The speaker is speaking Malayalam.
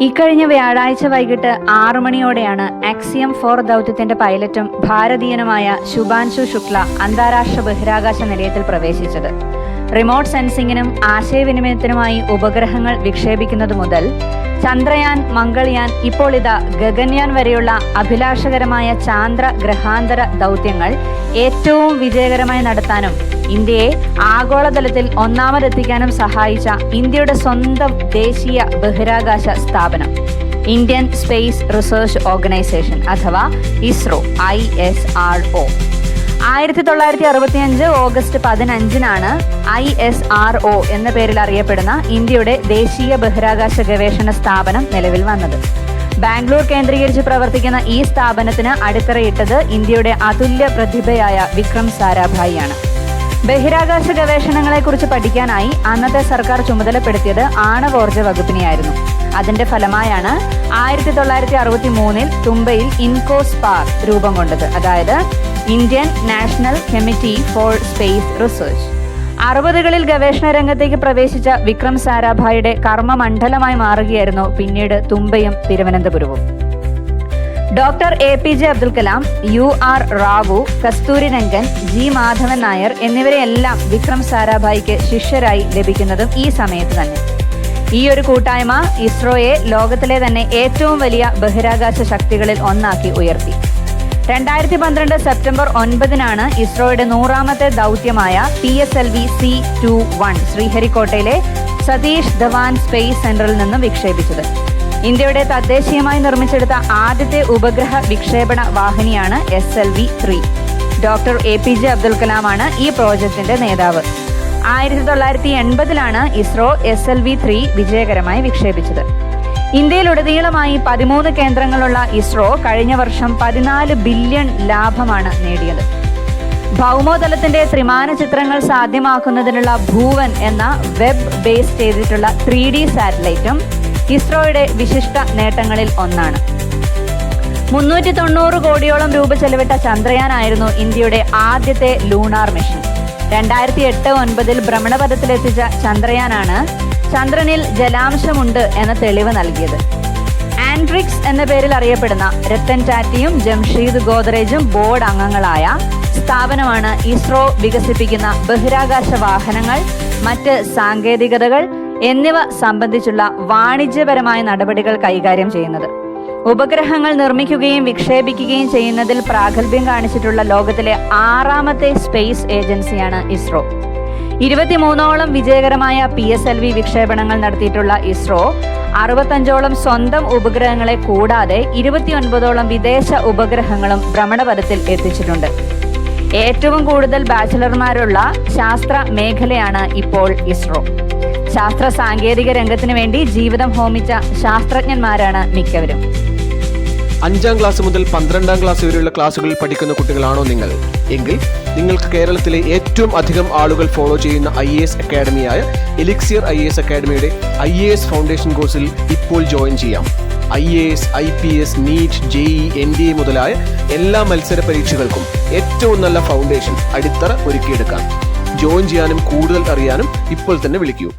ഇക്കഴിഞ്ഞ വ്യാഴാഴ്ച വൈകിട്ട് ആറു മണിയോടെയാണ് ആക്സിയം ഫോർ ദൗത്യത്തിന്റെ പൈലറ്റും ഭാരതീയനുമായ ശുഭാൻശു ശുക്ല അന്താരാഷ്ട്ര ബഹിരാകാശ നിലയത്തിൽ പ്രവേശിച്ചത്. റിമോട്ട് സെൻസിംഗിനും ആശയവിനിമയത്തിനുമായി ഉപഗ്രഹങ്ങൾ വിക്ഷേപിക്കുന്നത് മുതൽ ചന്ദ്രയാൻ മംഗൾയാൻ ഇപ്പോൾ ഇതാ ഗഗൻയാൻ വരെയുള്ള അഭിലാഷകരമായ ചാന്ദ്ര ഗ്രഹാന്തര ദൗത്യങ്ങൾ ഏറ്റവും വിജയകരമായി നടത്താനും ഇന്ത്യയെ ആഗോളതലത്തിൽ ഒന്നാമതെത്തിക്കാനും സഹായിച്ച ഇന്ത്യയുടെ സ്വന്തം ദേശീയ ബഹിരാകാശ സ്ഥാപനം ഇന്ത്യൻ സ്പേസ് റിസർച്ച് ഓർഗനൈസേഷൻ അഥവാ ISRO I S R O. ആയിരത്തി തൊള്ളായിരത്തി അറുപത്തി അഞ്ച് ഓഗസ്റ്റ് പതിനഞ്ചിനാണ് ഐ എസ് ആർ ഒ എന്ന പേരിൽ അറിയപ്പെടുന്ന ഇന്ത്യയുടെ ദേശീയ ബഹിരാകാശ ഗവേഷണ സ്ഥാപനം നിലവിൽ വന്നത്. ബാംഗ്ലൂർ കേന്ദ്രീകരിച്ച് പ്രവർത്തിക്കുന്ന ഈ സ്ഥാപനത്തിന് അടിത്തറയിട്ടത് ഇന്ത്യയുടെ അതുല്യ പ്രതിഭയായ വിക്രം സാരാഭായിയാണ്. ബഹിരാകാശ ഗവേഷണങ്ങളെക്കുറിച്ച് പഠിക്കാനായി അന്നത്തെ സർക്കാർ ചുമതലപ്പെടുത്തിയത് ആണവോർജ വകുപ്പിനെയായിരുന്നു. അതിന്റെ ഫലമായാണ് ആയിരത്തി തൊള്ളായിരത്തി അറുപത്തി മൂന്നിൽ തുമ്പയിൽ ഇൻകോസ് പാർക്ക് രൂപം കൊണ്ടത്. അതായത് Indian national committee for space research. അറുപതുകളിൽ ഗവേഷണ രംഗത്തേക്ക് പ്രവേശിച്ച വിക്രം സാരാഭായിയുടെ കർമ്മമണ്ഡലമായി മാറുകയായിരുന്നു പിന്നീട് തുമ്പയും തിരുവനന്തപുരവും. Doctor A P J Abdul Kalam U R Rao Kasturi Rangan G Madhavan Nair എന്നിവരെയെല്ലാം Vikram സാരാഭായിക്ക് ശിഷ്യരായി ലഭിക്കുന്നതും ഈ സമയത്ത് തന്നെ. ഈ ഒരു കൂട്ടായ്മ ഇസ്രോയെ ലോകത്തിലെ തന്നെ ഏറ്റവും വലിയ ബഹിരാകാശ ശക്തികളിൽ ഒന്നാക്കി ഉയർത്തി. രണ്ടായിരത്തി പന്ത്രണ്ട് സെപ്റ്റംബർ ഒൻപതിനാണ് ഇസ്രോയുടെ നൂറാമത്തെ ദൗത്യമായ P S L V C two one ശ്രീഹരിക്കോട്ടയിലെ Satish Dhawan space സെന്ററിൽ നിന്നും വിക്ഷേപിച്ചത്. ഇന്ത്യയുടെ തദ്ദേശീയമായി നിർമ്മിച്ചെടുത്ത ആദ്യത്തെ ഉപഗ്രഹ വിക്ഷേപണ വാഹിനിയാണ് S L V three doctor A P J Abdul കലാമാണ് ഈ പ്രോജക്ടിന്റെ നേതാവ്. ആയിരത്തി തൊള്ളായിരത്തി എൺപതിലാണ് ISRO S L V three വിജയകരമായി വിക്ഷേപിച്ചത്. ഇന്ത്യയിലുടനീളമായി പതിമൂന്ന് കേന്ദ്രങ്ങളുള്ള ഇസ്രോ കഴിഞ്ഞ വർഷം പതിനാല് ബില്യൺ ലാഭമാണ് നേടിയത്. ഭൗമോതലത്തിന്റെ ത്രിമാന ചിത്രങ്ങൾ സാധ്യമാക്കുന്നതിനുള്ള ഭൂവൻ എന്ന വെബ് ബേസ് ചെയ്തിട്ടുള്ള ത്രീ ഡി സാറ്റലൈറ്റും ഇസ്രോയുടെ വിശിഷ്ട നേട്ടങ്ങളിൽ ഒന്നാണ്. മുന്നൂറ്റി തൊണ്ണൂറ് കോടിയോളം രൂപ ചെലവിട്ട ചന്ദ്രയാനായിരുന്നു ഇന്ത്യയുടെ ആദ്യത്തെ ലൂണാർ മിഷൻ. രണ്ടായിരത്തി എട്ട് ഒൻപതിൽ ഭ്രമണപഥത്തിലെത്തിച്ച ചന്ദ്രയാനാണ് ചന്ദ്രനിൽ ജലാംശമുണ്ട് എന്ന തെളിവ് നൽകിയത്. ആൻഡ്രിക്സ് എന്ന പേരിൽ അറിയപ്പെടുന്ന രത്തൻ ടാറ്റിയും ജംഷീദ് ഗോദ്രേജും ബോർഡ് അംഗങ്ങളായ സ്ഥാപനമാണ് ഇസ്രോ വികസിപ്പിക്കുന്ന ബഹിരാകാശ വാഹനങ്ങൾ മറ്റ് സാങ്കേതികതകൾ എന്നിവ സംബന്ധിച്ചുള്ള വാണിജ്യപരമായ നടപടികൾ കൈകാര്യം ചെയ്യുന്നത്. ഉപഗ്രഹങ്ങൾ നിർമ്മിക്കുകയും വിക്ഷേപിക്കുകയും ചെയ്യുന്നതിൽ പ്രാഗൽഭ്യം കാണിച്ചിട്ടുള്ള ലോകത്തിലെ ആറാമത്തെ സ്പേസ് ഏജൻസിയാണ് ഇസ്രോ. ഇരുപത്തിമൂന്നോളം വിജയകരമായ പി എസ് എൽ വി വിക്ഷേപണങ്ങൾ നടത്തിയിട്ടുള്ള ഇസ്രോ അറുപത്തഞ്ചോളം സ്വന്തം ഉപഗ്രഹങ്ങളെ കൂടാതെ ഇരുപത്തിയൊൻപതോളം വിദേശ ഉപഗ്രഹങ്ങളും ഭ്രമണപഥത്തിൽ എത്തിച്ചിട്ടുണ്ട്. ഏറ്റവും കൂടുതൽ ബാച്ചിലർമാരുള്ള ശാസ്ത്ര മേഖലയാണ് ഇപ്പോൾ ഇസ്രോ. ശാസ്ത്ര സാങ്കേതിക രംഗത്തിന് വേണ്ടി ജീവിതം ഹോമിച്ച ശാസ്ത്രജ്ഞന്മാരാണ് മിക്കവരും. അഞ്ചാം ക്ലാസ് മുതൽ പന്ത്രണ്ടാം ക്ലാസ് വരെയുള്ള ക്ലാസ്സുകളിൽ പഠിക്കുന്ന കുട്ടികളാണോ നിങ്ങൾ? എങ്കിൽ നിങ്ങൾക്ക് കേരളത്തിലെ ഏറ്റവും അധികം ആളുകൾ ഫോളോ ചെയ്യുന്ന ഐ എ എസ് അക്കാഡമിയായ എലിക്സിയർ ഐ എ എസ് അക്കാഡമിയുടെ ഐ എ എസ് ഫൗണ്ടേഷൻ കോഴ്സിൽ ഇപ്പോൾ ജോയിൻ ചെയ്യാം. I A S I P S NEET JEE N D A മുതലായ എല്ലാ മത്സര പരീക്ഷകൾക്കും ഏറ്റവും നല്ല ഫൗണ്ടേഷൻ അടിത്തറ ഒരുക്കിയെടുക്കാം ജോയിൻ ചെയ്യാനും കൂടുതൽ അറിയാനും ഇപ്പോൾ തന്നെ വിളിക്കൂ.